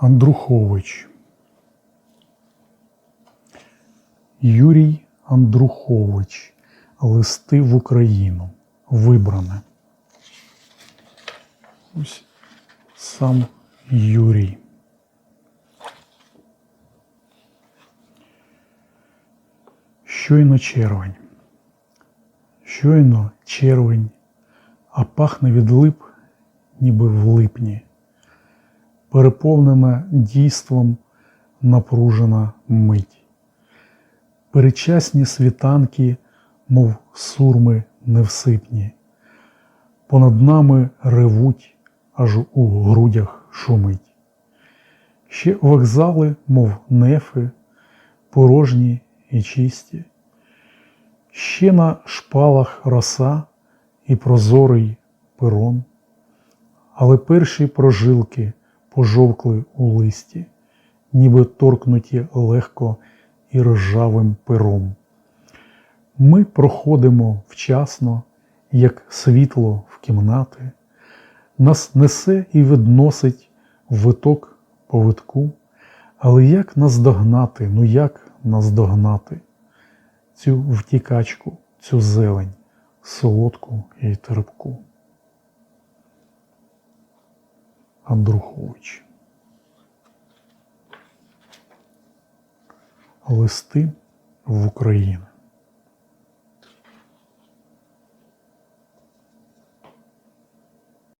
Андрухович. Юрій Андрухович. Листи в Україну. Вибране. Ось сам Юрій. Щойно червень. Щойно червень, а пахне від лип, ніби в липні, переповнена дійством напружена мить. Перечасні світанки, мов сурми невсипні, понад нами ревуть, аж у грудях шумить. Ще вокзали, мов нефи, порожні і чисті. Ще на шпалах роса і прозорий перон, але перші прожилки пожовкли у листі, ніби торкнуті легко і ржавим пером. Ми проходимо вчасно, як світло в кімнати, нас несе і відносить виток по витку, але як наздогнати, ну як наздогнати? цю втікачку, цю зелень, солодку і терпку. Андрухович. Листи в Україну.